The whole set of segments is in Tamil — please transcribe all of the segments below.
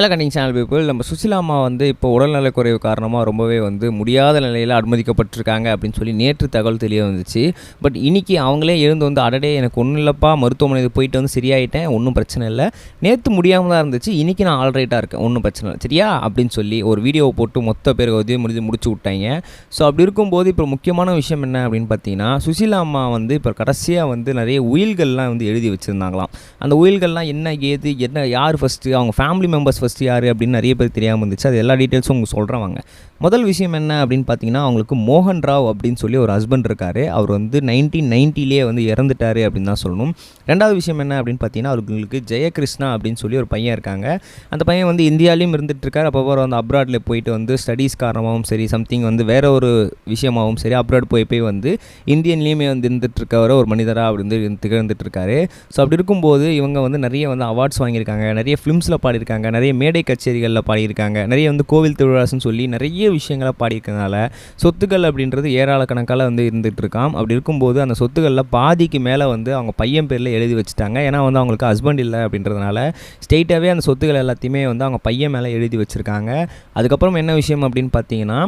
வேலை கண்டிங் சேனல் பீப்புள் நம்ம சுசிலா அம்மா வந்து இப்போ உடல்நலக்குறைவு காரணமாக ரொம்பவே வந்து முடியாத நிலையில் அனுமதிக்கப்பட்டிருக்காங்க அப்படின்னு சொல்லி நேற்று தகவல் தெரிய வந்துச்சு. பட் இன்னைக்கு அவங்களே எழுந்து வந்து அடடே எனக்கு ஒன்றும் இல்லைப்பா மருத்துவமனைக்கு போயிட்டு வந்து சரியாயிட்டேன் ஒன்றும் பிரச்சனை இல்லை. நேற்று முடியாமல் தான் இருந்துச்சு இன்னைக்கு நான் ஆல்ரைட்டாக இருக்கேன் ஒன்றும் பிரச்சனை இல்லை. சரியா? அப்படின்னு சொல்லி ஒரு வீடியோ போட்டு மொத்த பேர் உதவி முடிஞ்சு முடிச்சு விட்டாங்க. ஸோ அப்படி இருக்கும்போது இப்போ முக்கியமான விஷயம் என்ன அப்படின்னு பார்த்தீங்கன்னா சுசிலா அம்மா வந்து இப்போ கடைசியாக வந்து நிறைய உயில்கள்லாம் வந்து எழுதி வச்சுருந்தாங்களாம். அந்த உயில்கள்லாம் என்ன ஏது என்ன யார் ஃபஸ்ட்டு அவங்க ஃபேமிலி மெம்பர்ஸ் ஃபஸ்ட் யார் அப்படின்னு நிறைய பேர் தெரியாமல் இருந்துச்சு. அது எல்லா டீட்டெயில்ஸும் உங்களுக்கு சொல்கிறவங்க முதல் விஷயம் என்ன அப்படின்னு பார்த்தீங்கன்னா அவங்களுக்கு மோகன் ராவ் அப்படின்னு சொல்லி ஒரு ஹஸ்பண்ட் இருக்கார். அவர் வந்து நைன்டீன் நைன்ட்டிலே வந்து இறந்துட்டார் அப்படின்னு தான் சொல்லணும். ரெண்டாவது விஷயம் என்ன அப்படின்னு பார்த்தீங்கன்னா அவங்களுக்கு ஜெயகிருஷ்ணா அப்படின்னு சொல்லி ஒரு பையன் இருக்காங்க. அந்த பையன் வந்து இந்தியாலையும் இருந்துட்டு இருக்கார். அப்போ வந்து அப்ராடில் போயிட்டு வந்து ஸ்டடீஸ் காரணமாகவும் சரி சம்திங் வந்து வேற ஒரு விஷயமாகவும் சரி அப்ராட் போய் போய் வந்து இந்தியன்லேயுமே வந்து இருந்துட்டுருக்கவர் ஒரு மனிதராக அப்படி வந்து திகழ்ந்துட்டு இருக்காரு. ஸோ அப்படி இருக்கும்போது இவங்க வந்து நிறைய வந்து அவார்ட்ஸ் வாங்கியிருக்காங்க. நிறைய ஃபிலிம்ஸில் பாடியிருக்காங்க. நிறைய மேடை கச்சேரிகளில் பாடியிருக்காங்க. நிறைய வந்து கோவில் திருவிழாஸ்னு சொல்லி நிறைய விஷயங்களை பாடியிருக்கனால சொத்துக்கள் அப்படின்றது ஏராளக்கணக்கால் வந்து இருந்துகிட்ருக்கான் அப்படி இருக்கும்போது அந்த சொத்துக்களில் பாதிக்கு மேலே வந்து அவங்க பையன் பேரில் எழுதி வச்சுட்டாங்க. ஏன்னா வந்து அவங்களுக்கு ஹஸ்பண்ட் இல்லை அப்படின்றதுனால ஸ்ட்ரெயிட்டாகவே அந்த சொத்துக்கள் எல்லாத்தையுமே வந்து அவங்க பையன் மேலே எழுதி வச்சுருக்காங்க. அதுக்கப்புறம் என்ன விஷயம் அப்படின்னு பார்த்தீங்கன்னா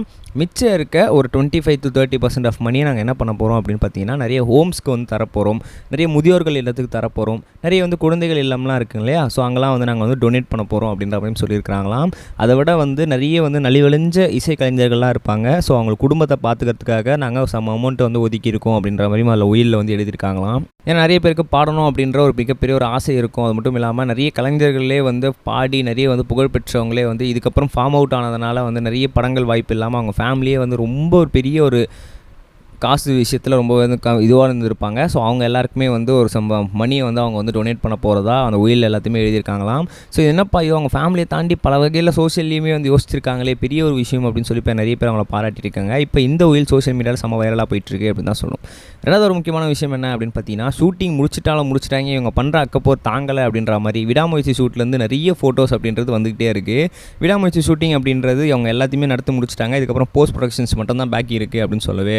மிச்சம் இருக்க ஒரு twenty five to thirty percent off மணியை நாங்கள் என்ன பண்ண போகிறோம் அப்படின்னு பார்த்தீங்கன்னா நிறைய ஹோம்ஸ்க்கு வந்து தரப்போகிறோம் நிறைய முதியோர்கள் இல்லத்துக்கு தரப்போகிறோம் நிறைய வந்து குழந்தைகள் இல்லம்லாம் இருக்குங்க இல்லையா? ஸோ அங்கெல்லாம் வந்து நாங்கள் வந்து டொனேட் பண்ண போகிறோம் அப்படின்ற அப்படின்னு சொல்லியிருக்கிறாங்களாம். அதை விட வந்து நிறைய வந்து நலிவழிஞ்ச இசை கலைஞர்கள்லாம் இருப்பாங்க. ஸோ அவங்க குடும்பத்தை பார்த்துக்கிறதுக்காக நாங்கள் சம் அமௌண்ட் வந்து ஒதுக்கியிருக்கோம் அப்படின்ற மாதிரி அதில் உயிரில் வந்து எழுதியிருக்காங்களாம். ஏன்னா நிறைய பேருக்கு பாடணும் அப்படின்ற ஒரு மிகப்பெரிய ஒரு ஆசை இருக்கும். அது மட்டும் இல்லாமல் நிறைய கலைஞர்களே வந்து பாடி நிறைய வந்து புகழ் பெற்றவங்களே வந்து இதுக்கப்புறம் ஃபார்ம் அவுட் ஆனதுனால வந்து நிறைய படங்கள் வாய்ப்பு இல்லாமல் அவங்க ஃபேமிலியே வந்து ரொம்ப ஒரு பெரிய ஒரு காசு விஷயத்தில் ரொம்ப வந்து க இதுவாக இருந்திருப்பாங்க. ஸோ அவங்க எல்லாருக்குமே வந்து ஒரு சம்ப மணியை வந்து அவங்க வந்து டொனேட் பண்ண போகிறதா அந்த உயில் எல்லாத்தையுமே எழுதியிருக்காங்களாம். ஸோ என்னப்பா இது அவங்க ஃபேமிலியை தாண்டி பல வகையில் சோஷியல்லையுமே வந்து யோசிச்சிருக்காங்களே பெரிய ஒரு விஷயம் அப்படின்னு சொல்லி இப்போ நிறைய பேர் அவங்கள பாராட்டியிருக்காங்க. இப்போ இந்த உயில் சோஷியல் மீடியாவில் செம்ம வைரலாக போயிட்டுருக்கு அப்படின்னு தான் சொல்லணும். ரெண்டாவது ஒரு முக்கியமான விஷயம் என்ன அப்படின்னு பார்த்தீங்கன்னா ஷூட்டிங் முடிச்சிட்டாலும் முடிச்சிட்டாங்க இவங்க பண்ணுற அக்கப்போர் தாங்கலை அப்படின்ற மாதிரி விடாமுயற்சி ஷூட்லேருந்து நிறைய ஃபோட்டோஸ் அப்படின்றது வந்துக்கிட்டே இருக்குது விடாமுயற்சி ஷூட்டிங் அப்படின்றது அவங்க எல்லாத்தையுமே நடத்தி முடிச்சிட்டாங்க. இதுக்கப்புறம் போஸ்ட் ப்ரொடக்ஷன்ஸ் மட்டும் தான் பாக்கி இருக்குது அப்படின்னு சொல்லவே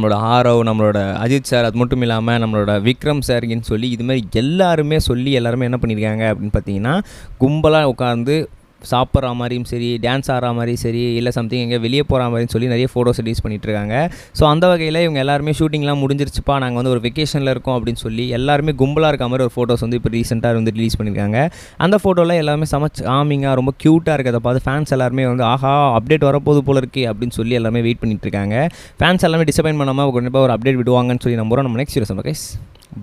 நம்மளோட ஆரவ் நம்மளோட அஜித் சார் அது மட்டும் இல்லாமல் நம்மளோட விக்ரம் சார்கின்னு சொல்லி இதுமாதிரி எல்லாருமே சொல்லி எல்லாருமே என்ன பண்ணியிருக்காங்க அப்படின்னு பார்த்தீங்கன்னா கும்பலாக உட்காந்து சாப்பிட்ற மாதிரியும் சரி டான்ஸ் ஆடுற மாதிரியும் சரி இல்லை சம்திங் எங்கே வெளியே போகிற மாதிரியும் சொல்லி நிறைய ஃபோட்டோஸ் ரிலீஸ் பண்ணிகிட்ருக்காங்க இருக்காங்க ஸோ அந்த வகையில் இவங்க எல்லாருமே ஷூட்டிங்லாம் முடிஞ்சிருச்சுப்பா நாங்கள் வந்து ஒரு வெக்கேஷனில் இருக்கோம் அப்படின்னு சொல்லி எல்லாருமே கும்பலாக இருக்க மாதிரி ஒரு ஃபோட்டோஸ் வந்து இப்போ ரீசெண்டாக வந்து ரிலீஸ் பண்ணியிருக்காங்க. அந்த ஃபோட்டோவில் எல்லாமே சமச் ஆமிங்காக ரொம்ப க்யூட்டாக இருக்கிறத பார்த்து ஃபேன்ஸ் எல்லாருமே வந்து ஆஹா அப்டேட் வரப்போது போல இருக்குது அப்படின்னு சொல்லி எல்லாமே வெயிட் பண்ணிகிட்ருக்காங்க இருக்காங்க ஃபேன்ஸ் எல்லாமே டிசப்பாயின் பண்ணாமல் கண்டிப்பாக ஒரு அப்டேட் விடுவாங்கன்னு சொல்லி நம்புகிறோம் நம்ம நெக்ஸ்ட் வீடியோ கைஸ்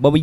பபி